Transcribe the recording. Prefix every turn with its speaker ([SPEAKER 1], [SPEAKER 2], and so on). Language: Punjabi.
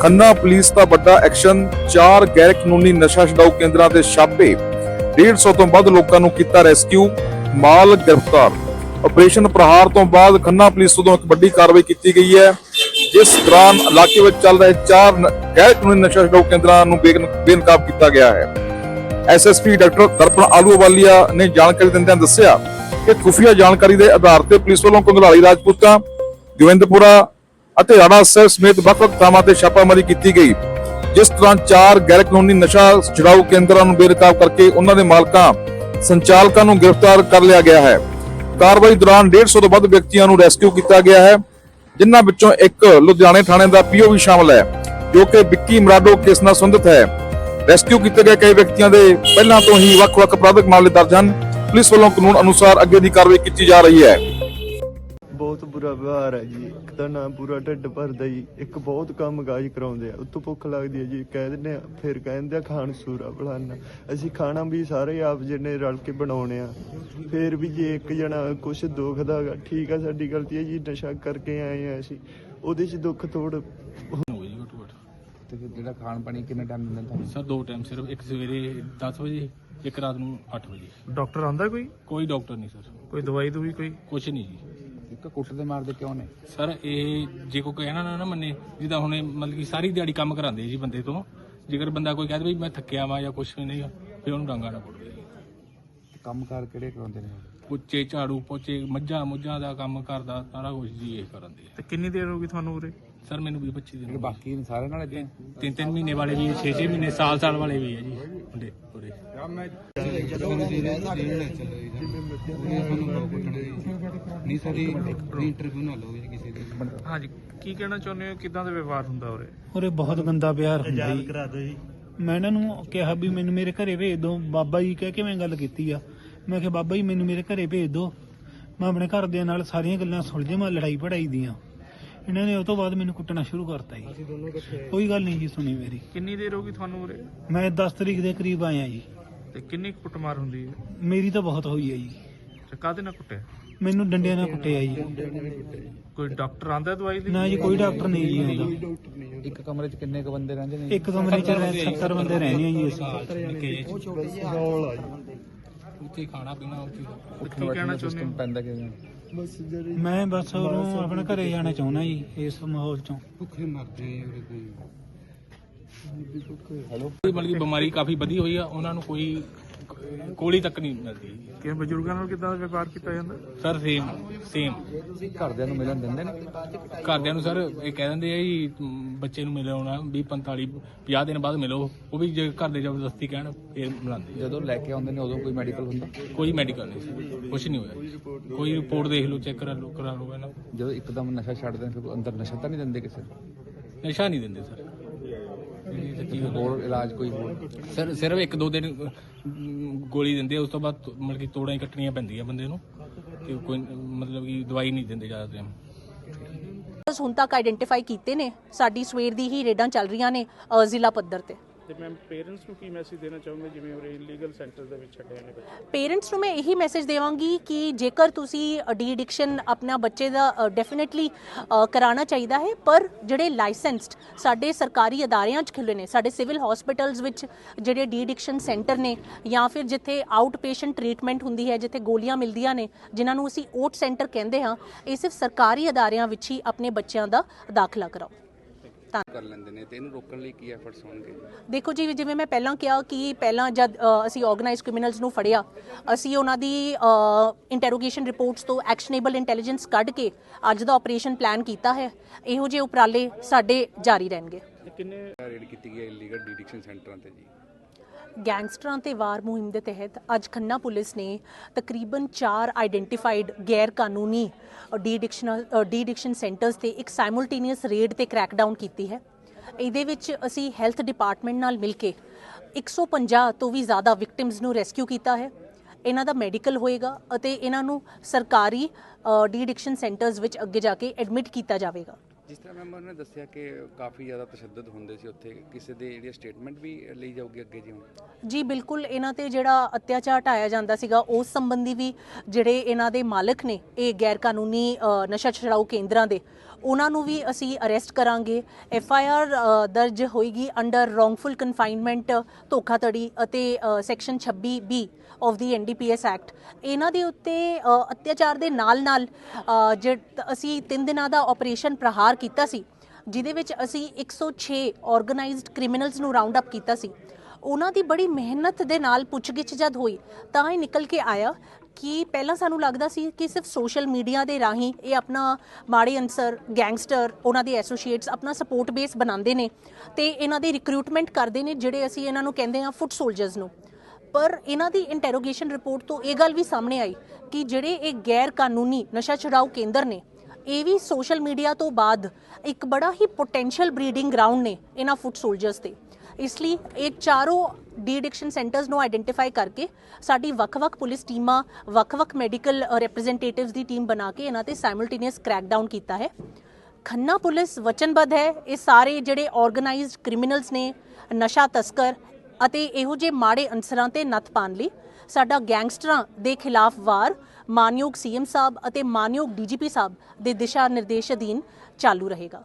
[SPEAKER 1] ਖੰਨਾ ਪੁਲਿਸ ਦਾ ਵੱਡਾ ਐਕਸ਼ਨ, ਚਾਰ ਗੈਰ ਕਾਨੂੰਨੀ ਨਸ਼ਾ ਛਡਾਊ ਕੇਂਦਰਾਂ ਦੇ ਛਾਪੇ। 150 ਤੋਂ ਵੱਧ ਲੋਕਾਂ ਨੂੰ ਕੀਤਾ ਰੈਸਕਿਊ, ਮਾਲ ਗ੍ਰਿਫਤਾਰ। ਆਪਰੇਸ਼ਨ ਪ੍ਰਹਾਰ ਤੋਂ ਬਾਅਦ ਖੰਨਾ ਪੁਲਿਸ ਵੱਲੋਂ ਇੱਕ ਵੱਡੀ ਕਾਰਵਾਈ ਕੀਤੀ ਗਈ ਹੈ, ਜਿਸ ਦੌਰਾਨ ਇਲਾਕੇ ਵਿੱਚ ਚੱਲ ਰਹੇ ਚਾਰ ਗੈਰ ਕਾਨੂੰਨੀ ਨਸ਼ਾ ਛਡਾਊ ਕੇਂਦਰਾਂ ਨੂੰ ਬੇਨਕਾਬ ਕੀਤਾ ਗਿਆ ਹੈ। ਐਸਐਸਪੀ ਡਾਕਟਰ ਦਰਪਨ ਆਲੂਵਾਲੀਆ ਨੇ ਜਾਣਕਾਰੀ ਦਿੰਦਿਆਂ ਦੱਸਿਆ ਕਿ ਖੁਫੀਆ ਜਾਣਕਾਰੀ ਦੇ ਆਧਾਰ ਤੇ ਪੁਲਿਸ ਵੱਲੋਂ ਕੰਗਲਾਲੀ ਰਾਜਪੂਤਾਂ, ਗੋਬਿੰਦਪੁਰਾ ਅਤੇ ਰਾਣਾ ਸਾਹਿਬ ਸਮੇਤ ਵੱਖ-ਵੱਖ ਥਾਵਾਂ ਤੇ ਛਾਪਾਮਾਰੀ ਕੀਤੀ ਗਈ, ਜਿਸ ਦੌਰਾਨ ਚਾਰ ਗੈਰ ਕਾਨੂੰਨੀ ਨਸ਼ਾ ਛੁਡਾਊ ਕੇਂਦਰਾਂ ਨੂੰ ਬੇਨਕਾਬ ਕਰਕੇ ਉਹਨਾਂ ਦੇ ਮਾਲਕਾਂ, ਸੰਚਾਲਕਾਂ ਨੂੰ ਗ੍ਰਿਫਤਾਰ ਕਰ ਲਿਆ ਗਿਆ ਹੈ। ਕਾਰਵਾਈ ਦੌਰਾਨ 150 ਤੋਂ ਵੱਧ ਵਿਅਕਤੀਆਂ ਨੂੰ ਰੈਸਕਿਊ ਕੀਤਾ ਗਿਆ ਹੈ, ਜਿਨ੍ਹਾਂ ਵਿੱਚੋਂ ਇੱਕ ਲੁਧਿਆਣੇ ਥਾਣੇ ਦਾ ਪੀਓ ਵੀ ਸ਼ਾਮਲ ਹੈ, ਜੋ ਕਿ ਵਿੱਕੀ ਮਰਾਡੋ ਕੇਸ ਨਾਲ ਸੰਬੰਧਿਤ ਹੈ। ਰੈਸਕਿਊ ਕੀਤੇ ਗਏ ਕਈ ਵਿਅਕਤੀਆਂ ਦੇ ਪਹਿਲਾਂ ਤੋਂ ਹੀ ਵੱਖ-ਵੱਖ ਅਪਰਾਧਿਕ ਮਾਮਲੇ ਦਰਜ ਹਨ। ਪੁਲਿਸ ਵੱਲੋਂ ਕਾਨੂੰਨ ਅਨੁਸਾਰ ਅੱਗੇ ਦੀ ਕਾਰਵਾਈ ਕੀਤੀ ਜਾ ਰਹੀ ਹੈ।
[SPEAKER 2] ਬਹੁਤ ਬੁਰਾ ਵਿਵਹਾਰ ਹੈ ਜੀ। ਇੱਕ ਤਾਂ ਨਾ ਪੂਰਾ ਢਿੱਡ ਭਰਦਾ ਜੀ। ਇੱਕ ਬਹੁਤ ਕੰਮ ਕਾਜ ਕਰਾਉਂਦੇ ਆ। ਉਤੋਂ ਭੁੱਖ ਲੱਗਦੀ ਹੈ ਜੀ। ਕਹਿ ਦਿੰਦੇ ਆ ਫਿਰ ਕਹਿੰਦੇ ਆ ਖਾਣ ਸੂਰਾ ਫਲਾਨਾ। ਅਸੀਂ ਖਾਣਾ ਵੀ ਸਾਰੇ ਆਪ ਜਿਹਨੇ ਰਲ ਕੇ ਬਣਾਉਣੇ ਆ। ਫਿਰ ਵੀ ਜੇ ਇੱਕ ਜਣਾ ਕੁਛ ਦੁਖਦਾ ਠੀਕ ਆ ਸਾਡੀ ਗਲਤੀ ਹੈ ਜੀ ਨਸ਼ਾ ਕਰਕੇ ਆਏ ਆ ਅਸੀਂ। ਉਹਦੇ 'ਚ ਦੁੱਖ
[SPEAKER 3] ਘੱਟ
[SPEAKER 4] ਤੇ ਫਿਰ ਜਿਹੜਾ ਖਾਣ ਪਾਣੀ ਕਿੰਨੇ ਟਾਈਮ ਦਿੰਦੇ ਤੁਹਾਨੂੰ?
[SPEAKER 3] ਸਰ ਦੋ ਟਾਈਮ ਸਿਰਫ। ਇੱਕ ਸਵੇਰੇ 10 ਵਜੇ ਇੱਕ ਰਾਤ ਨੂੰ 8 ਵਜੇ।
[SPEAKER 5] ਡਾਕਟਰ ਆਂਦਾ ਕੋਈ?
[SPEAKER 3] ਕੋਈ ਡਾਕਟਰ ਨਹੀਂ ਸਰ।
[SPEAKER 5] ਕੋਈ ਦਵਾਈ ਦੂਈ ਕੋਈ?
[SPEAKER 3] ਕੁਛ ਨਹੀਂ ਜੀ।
[SPEAKER 4] ਇੱਕ ਕੁੱਟਦੇ ਮਾਰਦੇ ਕਿਉਂ ਨੇ?
[SPEAKER 3] ਸਰ ਇਹ ਜੇ ਕੋਈ ਕਹਿਣਾ ਨਾ ਨਾ ਮੰਨੇ ਜਿੱਦਾਂ ਹੁਣ ਇਹ ਮਤਲਬ ਕਿ ਸਾਰੀ ਦਿਹਾੜੀ ਕੰਮ ਕਰਾਉਂਦੇ ਜੀ ਬੰਦੇ ਤੋਂ ਜੇਕਰ ਬੰਦਾ ਕੋਈ ਕਹੇ ਵੀ ਮੈਂ ਥੱਕਿਆ ਵਾਂ ਜਾਂ ਕੁਛ ਵੀ ਨਹੀਂ ਆ, ਫਿਰ ਉਹਨੂੰ ਡਾਂਗਾ ਨਾ ਪੁੱਟਦੇ ਜੀ।
[SPEAKER 4] ਕੰਮ ਕਾਰ ਕਿਹੜੇ ਕਰਾਉਂਦੇ ਨੇ?
[SPEAKER 3] ਪੁੱਚੇ ਝਾੜੂ ਪੋਚੇ ਮੱਝਾਂ ਮੁੱਝਾਂ ਦਾ ਕੰਮ ਕਰਦਾ ਸਾਰਾ ਕੁਝ ਜੀ ਇਹ ਕਰਦੇ ਆ।
[SPEAKER 5] ਤੇ ਕਿੰਨੀ ਦੇਰ ਹੋ ਗਈ ਤੁਹਾਨੂੰ ਉਰੇ?
[SPEAKER 3] ਸਰ ਮੈਨੂੰ ਵੀ 25
[SPEAKER 4] ਜਿਹੜੇ
[SPEAKER 3] ਦਿਨ
[SPEAKER 4] ਬਾਕੀ ਸਾਰੇ ਨਾਲ
[SPEAKER 3] ਤਿੰਨ ਤਿੰਨ ਮਹੀਨੇ ਵਾਲੇ ਵੀ 6 6 ਮਹੀਨੇ ਸਾਲ ਸਾਲ ਵਾਲੇ ਵੀ ਆ ਜੀ ਮੁੰਡੇ। ਪੂਰੇ।
[SPEAKER 4] ਨਹੀਂ ਸਾਡੀ ਇੰਟਰਵਿਊ ਨਾ ਲਓ ਕਿਸੇ ਦੀ।
[SPEAKER 5] ਹਾਂਜੀ ਕੀ ਕਹਿਣਾ ਚਾਹੁੰਦੇ ਹੋ? ਕਿਦਾਂ ਦਾ ਵਿਵਹਾਰ ਹੁੰਦਾ ਉਰੇ?
[SPEAKER 6] ਉਰੇ ਬਹੁਤ ਗੰਦਾ ਪਿਆਰ ਹੁੰਦਾ ਜੀ। ਮੈਂ ਇਹਨਾਂ ਨੂੰ ਕਿਹਾ ਵੀ ਮੈਨੂੰ ਮੇਰੇ ਘਰੇ ਭੇਜ ਦਿਓ। ਬਾਬਾ ਜੀ ਕਹਿ ਕੇ ਮੈਂ ਗੱਲ ਕੀਤੀ ਆ। ਮੈਂ ਕਿਹਾ ਬਾਬਾ ਜੀ ਮੈਨੂੰ ਮੇਰੇ ਘਰੇ ਭੇਜ ਦਿਓ। ਮੈਂ ਆਪਣੇ ਘਰਦਿਆਂ ਨਾਲ ਸਾਰੀਆਂ ਗੱਲਾਂ ਸੁਲਝੇ ਮੈਂ ਲੜਾਈ ਪੜਾਈ ਦੀਆਂ। ਇਹਨਾਂ ਨੇ ਉਹ ਤੋਂ ਬਾਅਦ ਮੈਨੂੰ ਕੁੱਟਣਾ ਸ਼ੁਰੂ ਕਰਤਾ ਜੀ। ਕੋਈ ਗੱਲ ਨਹੀਂ ਜੀ ਸੁਣੀ ਮੇਰੀ।
[SPEAKER 5] ਕਿੰਨੀ ਦੇਰ ਹੋ ਗਈ ਤੁਹਾਨੂੰ ਉਰੇ?
[SPEAKER 6] ਮੈਂ 10 ਤਰੀਕ ਦੇ ਕਰੀਬ ਆਇਆ ਜੀ।
[SPEAKER 5] ਤੇ ਕਿੰਨੀ ਕੁ ਕੁੱਟਮਾਰ ਹੁੰਦੀ ਹੈ?
[SPEAKER 6] ਮੇਰੀ ਤਾਂ ਬਹੁਤ ਹੋਈ ਹੈ ਜੀ।
[SPEAKER 5] ਤੇ ਕਾਹਦੇ ਨਾਲ ਕੁੱਟਿਆ?
[SPEAKER 6] ਮੈਨੂੰ ਡੰਡਿਆਂ ਨਾਲ ਕੁੱਟਿਆ ਜੀ।
[SPEAKER 5] ਕੋਈ ਡਾਕਟਰ ਆਂਦਾ ਦਵਾਈ ਦੀ?
[SPEAKER 6] ਨਾ ਜੀ ਕੋਈ ਡਾਕਟਰ ਨਹੀਂ ਜੀ ਆਉਂਦਾ
[SPEAKER 4] ਇੱਕ ਕਮਰੇ 'ਚ ਕਿੰਨੇ ਕ ਬੰਦੇ ਰਹਿੰਦੇ ਨੇ
[SPEAKER 6] ਇੱਕ ਕਮਰੇ 'ਚ 70 ਬੰਦੇ ਰਹਿੰਦੇ ਆ ਜੀ ਅਸੀਂ।
[SPEAKER 3] ਜਿਹੇ ਉੱਥੇ ਖਾਣਾ ਪੀਣਾ ਉੱਥੇ
[SPEAKER 5] ਕੀ ਕਹਿਣਾ ਚਾਹੁੰਦੇ ਹੋ?
[SPEAKER 4] ਪੈਂਦਾ ਕਿਵੇਂ
[SPEAKER 6] ਮੈਂ ਬਸ ਉਹਨੂੰ ਆਪਣੇ ਘਰੇ ਜਾਣਾ ਚਾਹੁੰਦਾ ਜੀ ਇਸ ਮਾਹੌਲ 'ਚੋਂ।
[SPEAKER 4] ਭੁੱਖੇ ਮਰਦੇ ਆ ਕੋਈ
[SPEAKER 3] ਕੋਈ। ਮਤਲਬ ਕਿ ਬਿਮਾਰੀ ਕਾਫੀ ਵਧੀ ਹੋਈ ਆ ਉਹਨਾਂ ਨੂੰ ਕੋਈ ਕੋਲੀ ਤੱਕ ਨਹੀਂ ਮਿਲਦੀ।
[SPEAKER 5] ਕਿ ਬਜ਼ੁਰਗਾਂ ਨਾਲ ਕਿਦਾਂ ਵਿਵਹਾਰ ਕੀਤਾ ਜਾਂਦਾ?
[SPEAKER 3] ਸਰ ਸੇਮ ਸੇਮ
[SPEAKER 4] ਘਰਦਿਆਂ ਨੂੰ ਮਿਲਣ ਦਿੰਦੇ ਨੇ?
[SPEAKER 3] ਘਰਦਿਆਂ ਨੂੰ ਸਰ ਇਹ ਕਹਿ ਦਿੰਦੇ ਆ ਜੀ ਮ, ਬੱਚੇ ਨੂੰ ਮਿਲੇ ਆਉਣਾ 20 45 50 ਦਿਨ ਬਾਅਦ ਮਿਲੋ। ਉਹ ਵੀ ਜੇ ਘਰ ਦੇ ਜ਼ਬਰਦਸਤੀ ਕਹਿਣ ਫਿਰ ਮਿਲਾਉਂਦੇ
[SPEAKER 4] ਜਦੋਂ ਲੈ ਕੇ ਆਉਂਦੇ ਨੇ ਉਦੋਂ ਕੋਈ ਮੈਡੀਕਲ ਹੁੰਦਾ।
[SPEAKER 3] ਕੋਈ ਮੈਡੀਕਲ ਨਹੀਂ ਕੁਝ ਨਹੀਂ ਹੋਇਆ ਕੋਈ ਰਿਪੋਰਟ ਦੇਖ ਲਓ ਚੈੱਕ ਕਰਾ ਲਓ ਕਰਾ ਲਓ ਇਹਨਾਂ ਨੂੰ।
[SPEAKER 4] ਜਦੋਂ ਇੱਕਦਮ ਨਸ਼ਾ ਛੱਡਦੇ ਨੇ ਫਿਰ ਅੰਦਰ ਨਸ਼ਾ ਤਾਂ ਨਹੀਂ ਦਿੰਦੇ ਕਿਸੇ ਨੂੰ?
[SPEAKER 3] ਨਸ਼ਾ ਨਹੀਂ ਦਿੰਦੇ ਸਰ। ਇਹ ਸੱਚੀ ਗੱਲ ਆ।
[SPEAKER 4] ਹੋਰ ਇਲਾਜ ਕੋਈ ਹੋਰ?
[SPEAKER 3] ਸਰ ਸਿਰਫ ਇੱਕ ਦੋ ਦਿਨ ਅਮ, ਗੋਲੀ ਦਿੰਦੇ ਆ ਉਸ ਤੋਂ ਬਾਅਦ ਮਤਲਬ ਕਿ ਤੋੜਾਂ ਹੀ ਕੱਟਣੀਆਂ ਪੈਂਦੀਆਂ ਬੰਦੇ ਨੂੰ ਤੇ ਕੋਈ ਮਤਲਬ ਕਿ ਦਵਾਈ ਨਹੀਂ ਦਿੰਦੇ ਜ਼ਿਆਦਾ ਟਾਈਮ
[SPEAKER 7] ਹੁਣ ਤੱਕ ਆਈਡੈਂਟੀਫਾਈ ਕੀਤੇ ਨੇ ਸਾਡੀ ਸਵੇਰ ਦੀ ਹੀ ਰੇਡਾਂ ਚੱਲ ਰਹੀਆਂ ਨੇ ਅ, ਜ਼ਿਲ੍ਹਾ ਪੱਧਰ ਤੇ।
[SPEAKER 8] ਤੇ ਮੈਮ ਪੇਰੈਂਟਸ ਨੂੰ ਕੀ ਮੈਸੇਜ ਦੇਣਾ ਚਾਹੋਗੇ? ਜਿਵੇਂ ਉਹ ਇਲੀਗਲ ਸੈਂਟਰ ਦੇ ਵਿੱਚ ਛੱਡੇ ਨੇ ਬੱਚੇ।
[SPEAKER 7] ਪੇਰੈਂਟਸ ਨੂੰ ਮੈਂ ਇਹੀ ਮੈਸੇਜ ਦੇਵਾਂਗੀ ਕਿ ਜੇਕਰ ਤੁਸੀਂ ਡੀ ਐਡਿਕਸ਼ਨ ਆਪਣਾ ਬੱਚੇ ਦਾ ਡੈਫੀਨਿਟਲੀ ਕਰਾਉਣਾ ਚਾਹੀਦਾ ਹੈ, ਪਰ ਜਿਹੜੇ ਲਾਇਸੈਂਸਡ ਸਾਡੇ ਸਰਕਾਰੀ ਅਦਾਰਿਆਂ 'ਚ ਖੁੱਲੇ ਨੇ, ਸਾਡੇ ਸਿਵਲ ਹਸਪੀਟਲਸ ਵਿੱਚ ਜਿਹੜੇ ਡੀ ਐਡਿਕਸ਼ਨ ਸੈਂਟਰ ਨੇ, ਜਾਂ ਫਿਰ ਜਿੱਥੇ ਆਊਟ ਪੇਸ਼ੈਂਟ ਟ੍ਰੀਟਮੈਂਟ ਹੁੰਦੀ ਹੈ, ਜਿੱਥੇ ਗੋਲੀਆਂ ਮਿਲਦੀਆਂ ਨੇ, ਜਿਨ੍ਹਾਂ ਨੂੰ ਅਸੀਂ ਓਟ ਸੈਂਟਰ ਕਹਿੰਦੇ ਹਾਂ, ਇਹ ਸਿਰਫ ਸਰਕਾਰੀ ਅਦਾਰਿਆਂ ਵਿੱਚ ਹੀ ਆਪਣੇ ਬੱਚਿਆਂ ਦਾ ਦਾਖਲਾ ਕਰਾਓ।
[SPEAKER 4] ਕਰ ਲੈਂਦੇ ਨੇ ਤੇ ਇਹਨੂੰ ਰੋਕਣ ਲਈ ਕੀ ਐਫਰਟਸ ਹੋਣਗੇ?
[SPEAKER 7] ਦੇਖੋ ਜੀ ਜਿਵੇਂ ਮੈਂ ਪਹਿਲਾਂ ਕਿਹਾ ਕਿ ਪਹਿਲਾਂ ਜਦ ਅ, ਅਸੀਂ ਆਰਗੇਨਾਈਜ਼ਡ ਕ੍ਰਿਮੀਨਲਸ ਨੂੰ ਫੜਿਆ ਅਸੀਂ ਉਹਨਾਂ ਦੀ ਇੰਟਰੋਗੇਸ਼ਨ ਰਿਪੋਰਟਸ ਤੋਂ ਐਕਸ਼ਨੇਬਲ ਇੰਟੈਲੀਜੈਂਸ ਕੱਢ ਕੇ ਅੱਜ ਦਾ ਆਪਰੇਸ਼ਨ ਪਲਾਨ ਕੀਤਾ ਹੈ ਇਹੋ ਜਿਹੇ ਉਪਰਾਲੇ ਸਾਡੇ ਜਾਰੀ ਰਹਿਣਗੇ।
[SPEAKER 8] ਕਿੰਨੇ
[SPEAKER 4] ਰੇਡ ਕੀਤੀ ਗਈ ਇਲੀਗਲ ਡਿਡਿਕਸ਼ਨ ਸੈਂਟਰਾਂ ਤੇ ਜੀ।
[SPEAKER 7] ਗੈਂਗਸਟਰਾਂ ਤੇ ਵਾਰ ਮੁਹਿੰਮ ਦੇ ਤਹਿਤ ਅੱਜ ਖੰਨਾ ਪੁਲਿਸ ਨੇ ਤਕਰੀਬਨ 4 ਆਈਡੈਂਟੀਫਾਈਡ ਗੈਰ ਕਾਨੂੰਨੀ de addiction de addiction centres ਤੇ ਇੱਕ ਸਾਈਮultaneous ਰੇਡ ਤੇ ਕ੍ਰੈਕਡਾਊਨ ਕੀਤੀ ਹੈ। ਇਹਦੇ ਵਿੱਚ ਅਸੀਂ ਹੈਲਥ ਡਿਪਾਰਟਮੈਂਟ ਨਾਲ ਮਿਲ ਕੇ 150 ਤੋਂ ਵੀ ਜ਼ਿਆਦਾ ਵਿਕਟਿਮਸ ਨੂੰ ਰੈਸਕਿਊ ਕੀਤਾ ਹੈ। ਇਹਨਾਂ ਦਾ ਮੈਡੀਕਲ ਹੋਏਗਾ ਅਤੇ ਇਹਨਾਂ ਨੂੰ ਸਰਕਾਰੀ ਡੀ ਐਡਿਕਸ਼ਨ ਸੈਂਟਰਸ ਵਿੱਚ ਅੱਗੇ ਜਾ ਕੇ ਐਡਮਿਟ ਕੀਤਾ ਜਾਵੇਗਾ।
[SPEAKER 4] ਜਿਸ ਤਰ੍ਹਾਂ ਮੈਮ ਉਹਨੇ ਦੱਸਿਆ ਕਿ ਕਾਫੀ ਜ਼ਿਆਦਾ ਤਸ਼ੱਦਦ ਹੁੰਦੇ ਸੀ ਉੱਥੇ, ਕਿਸੇ ਦੇ ਜਿਹੜੀ ਸਟੇਟਮੈਂਟ ਵੀ ਲਈ ਜਾਊਗੀ ਅੱਗੇ ਜੀ
[SPEAKER 7] ਜੀ, ਬਿਲਕੁਲ, ਇਹਨਾਂ ਤੇ ਜਿਹੜਾ ਅਤਿਆਚਾਰ ਢਾਇਆ ਜਾਂਦਾ ਸੀਗਾ, ਉਸ ਸੰਬੰਧੀ ਵੀ ਜਿਹੜੇ ਇਹਨਾਂ ਦੇ ਮਾਲਕ ਨੇ, ਇਹ ਗੈਰ ਕਾਨੂੰਨੀ ਨਸ਼ਾ ਛਡਾਊ ਕੇਂਦਰਾਂ ਦੇ ਉਹਨਾਂ ਨੂੰ ਵੀ ਅਸੀਂ ਅਰੈਸਟ ਕਰਾਂਗੇ। ਐਫ ਆਈ ਆਰ ਦਰਜ ਹੋਏਗੀ ਅੰਡਰ ਰੋਂਗਫੁਲ ਕਨਫਾਈਨਮੈਂਟ ਧੋਖਾਧੜੀ ਅਤੇ section 26 B of the NDPS act ਇਹਨਾਂ ਦੇ ਉੱਤੇ ਅਤਿਆਚਾਰ ਦੇ ਨਾਲ-ਨਾਲ ਅ, ਅਸੀਂ 3 ਦਿਨਾਂ ਦਾ ਆਪਰੇਸ਼ਨ ਪ੍ਰਹਾਰ ਕੀਤਾ ਸੀ ਜਿਹਦੇ ਵਿੱਚ ਅਸੀਂ 106 ਆਰਗੇਨਾਈਜ਼ਡ ਕ੍ਰਿਮੀਨਲਸ ਨੂੰ ਰਾਉਂਡ ਅਪ ਕੀਤਾ ਸੀ। ਉਹਨਾਂ ਦੀ ਬੜੀ ਮਿਹਨਤ ਦੇ ਨਾਲ ਪੁੱਛਗਿੱਛ ਜਦ ਹੋਈ ਤਾਂ ਇਹ ਨਿਕਲ ਕੇ ਆਇਆ ਕਿ ਪਹਿਲਾਂ ਸਾਨੂੰ ਲੱਗਦਾ ਸੀ ਕਿ ਸਿਰਫ ਸੋਸ਼ਲ ਮੀਡੀਆ ਦੇ ਰਾਹੀਂ ਇਹ ਆਪਣਾ ਮਾੜੇ ਅਨਸਰ ਗੈਂਗਸਟਰ ਉਹਨਾਂ ਦੇ ਐਸੋਸੀਏਟਸ ਆਪਣਾ ਸਪੋਰਟ ਬੇਸ ਬਣਾਉਂਦੇ ਨੇ ਤੇ ਇਹਨਾਂ ਦੀ ਰਿਕਰੂਟਮੈਂਟ ਕਰਦੇ ਨੇ ਜਿਹੜੇ ਅਸੀਂ ਇਹਨਾਂ ਨੂੰ ਕਹਿੰਦੇ ਆ ਫੁੱਟ ਸੋਲਜਰਸ ਨੂੰ। ਪਰ ਇਹਨਾਂ ਦੀ ਇੰਟਰੋਗੇਸ਼ਨ ਰਿਪੋਰਟ ਤੋਂ ਇਹ ਗੱਲ ਵੀ ਸਾਹਮਣੇ ਆਈ ਕਿ ਜਿਹੜੇ ਇਹ ਗੈਰ ਕਾਨੂੰਨੀ ਨਸ਼ਾ ਛੁਡਾਊ ਕੇਂਦਰ ਨੇ, ਇਹ ਵੀ ਸੋਸ਼ਲ ਮੀਡੀਆ ਤੋਂ ਬਾਅਦ ਇੱਕ ਬੜਾ ਹੀ ਪੋਟੈਂਸ਼ੀਅਲ ਬਰੀਡਿੰਗ ਗਰਾਊਂਡ ਨੇ ਇਹਨਾਂ ਫੁੱਟ ਸੋਲਜਰਸ ਤੇ। ਇਸ ਲਈ ਇਹ ਚਾਰੋਂ ਡੀ ਐਡਿਕਸ਼ਨ ਸੈਂਟਰਸ ਨੂੰ ਆਈਡੈਂਟੀਫਾਈ ਕਰਕੇ ਸਾਡੀ ਵੱਖ-ਵੱਖ ਪੁਲਿਸ ਟੀਮਾਂ, ਵੱਖ-ਵੱਖ ਮੈਡੀਕਲ ਰਿਪਰੈਜ਼ੈਂਟੇਟਿਵਸ ਦੀ ਟੀਮ ਬਣਾ ਕੇ ਇਹਨਾਂ ਤੇ ਸਾਈਮਲਟੇਨੀਅਸ ਕ੍ਰੈਕਡਾਊਨ ਕੀਤਾ ਹੈ। ਖੰਨਾ ਪੁਲਿਸ ਵਚਨਬੱਧ ਹੈ। ਇਹ ਸਾਰੇ ਜਿਹੜੇ ਆਰਗੇਨਾਈਜ਼ਡ ਕ੍ਰਿਮੀਨਲਸ ਨੇ, ਨਸ਼ਾ ਤਸਕਰ ਅਤੇ ਇਹੋ ਜਿਹੇ ਮਾੜੇ ਅਨਸਰਾਂ ਤੇ ਨੱਥ ਪਾਉਣ ਲਈ ਸਾਡਾ ਗੈਂਗਸਟਰਾਂ ਦੇ ਖਿਲਾਫ ਵਾਰ ਮਾਨਯੋਗ ਸੀਐਮ ਸਾਹਿਬ ਅਤੇ ਮਾਨਯੋਗ ਡੀਜੀਪੀ ਸਾਹਿਬ ਦੇ ਦਿਸ਼ਾ ਨਿਰਦੇਸ਼ ਅਧੀਨ ਚਾਲੂ ਰਹੇਗਾ।